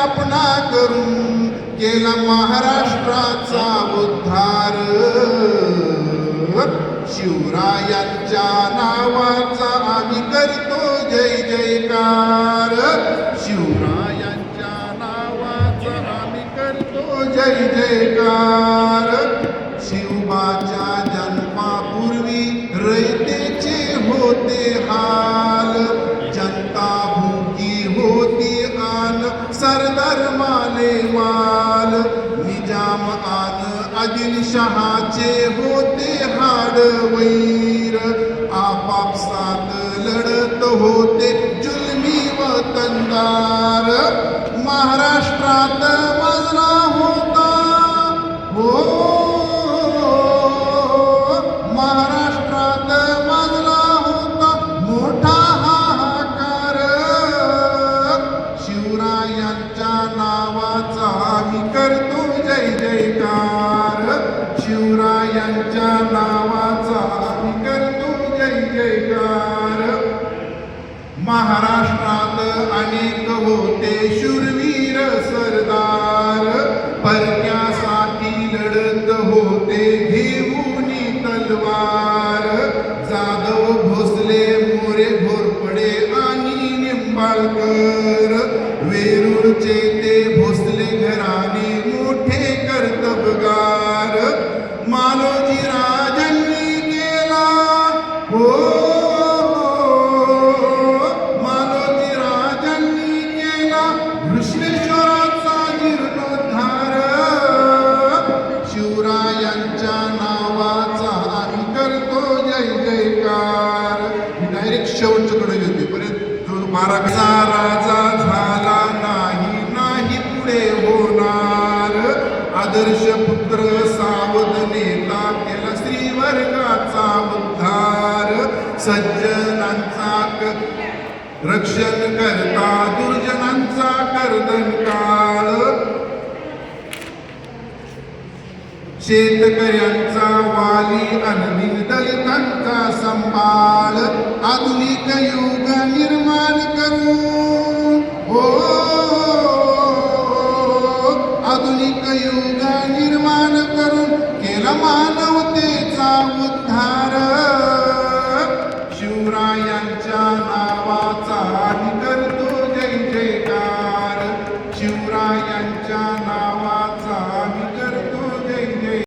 स्थापना करून केला महाराष्ट्राचा उद्धार. शिवरायांच्या नावाचा आम्ही करतो जय जयकार. शिवरायांच्या नावाचा आम्ही करतो जय जयकार. शिवबाज माले माल निजाम आन आदिलशहाचे होते हाड वैर. आपापसात लढत होते जुलमी व तंदार महाराष्ट्रात शिवरायांच्या नावाचा करतो जय जयकार. महाराष्ट्रात अनेक होते शूरवीर सरदार. परक्यासाठी लढत होते घेऊन तलवार. जाधव भोसले मोरे घोरपडे आणि निंबाळकर. वेरूळचे आदर्श पुत्र सावध नेता केला श्रीवर्गाचा उद्धार सज्जनांचा रक्षण करता दुर्जनांचा कर्दन काळ शेतकऱ्यांचा वाली आणि दलितांचा संभाळ आधुनिक युग निर्माण करू. yancha